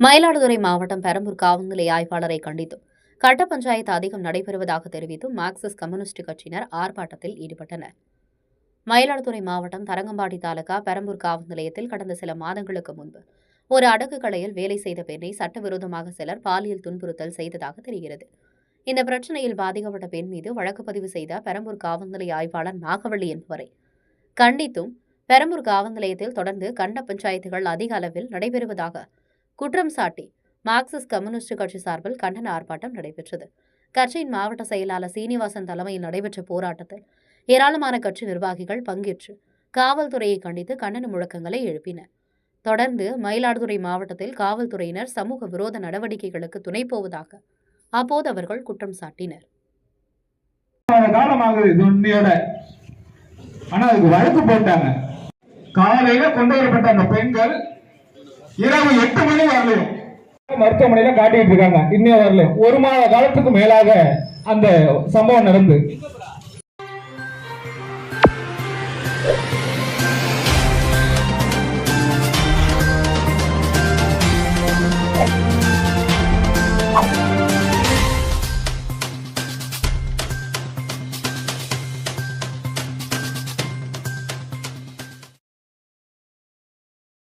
மயிலாடுதுறை மாவட்டம் பெரம்பூர் காவல்நிலைய ஆய்வாளரை கண்டித்தும் கட்ட பஞ்சாயத்து அதிகம் நடைபெறுவதாக தெரிவித்தும் மார்க்சிஸ்ட் கம்யூனிஸ்ட் கட்சியினர் ஆர்ப்பாட்டத்தில் ஈடுபட்டனர். மயிலாடுதுறை மாவட்டம் தரங்கம்பாடி தாலுகா பெரம்பூர் காவல் நிலையத்தில் கடந்த சில மாதங்களுக்கு முன்பு ஒரு அடக்கு கடையில் வேலை செய்த பெண்ணை சட்டவிரோதமாக சிலர் பாலியல் துன்புறுத்தல் செய்ததாக தெரிகிறது. இந்த பிரச்சனையில் பாதிக்கப்பட்ட பெண் மீது வழக்கு பதிவு செய்த பெரம்பூர் காவல் நிலைய ஆய்வாளர் நாகவள்ளி என்பவரை கண்டித்தும் பெரம்பூர் காவல் நிலையத்தில் தொடர்ந்து கண்ட பஞ்சாயத்துகள் அதிக அளவில் நடைபெறுவதாக குற்றம் சாட்டி மார்க்சிஸ்ட் கம்யூனிஸ்ட் கட்சி சார்பில் கண்டன ஆர்ப்பாட்டம் நடைபெற்றது. கட்சியின் மாவட்ட செயலாளர் சீனிவாசன் தலைமையில் நடைபெற்ற போராட்டத்தில் ஏராளமான கட்சி நிர்வாகிகள் பங்கேற்று காவல்துறையை கண்டித்து கண்டன முழக்கங்களை எழுப்பினர் தொடர்ந்து மயிலாடுதுறை மாவட்டத்தில் காவல்துறையினர் சமூக விரோத நடவடிக்கைகளுக்கு துணை போவதாக அப்போது அவர்கள் குற்றம் சாட்டினர். மாத ஆனா அதுக்கு வழக்கு போட்டாங்க. காலையில கொண்டு வரப்பட்ட அந்த பெண்கள் இரவு எட்டு மணி வரலையும் மருத்துவமனையில காட்டிட்டு இருக்காங்க. இன்னும் வரல? ஒரு மாத காலத்துக்கு மேலாக அந்த சம்பவம் நடந்து.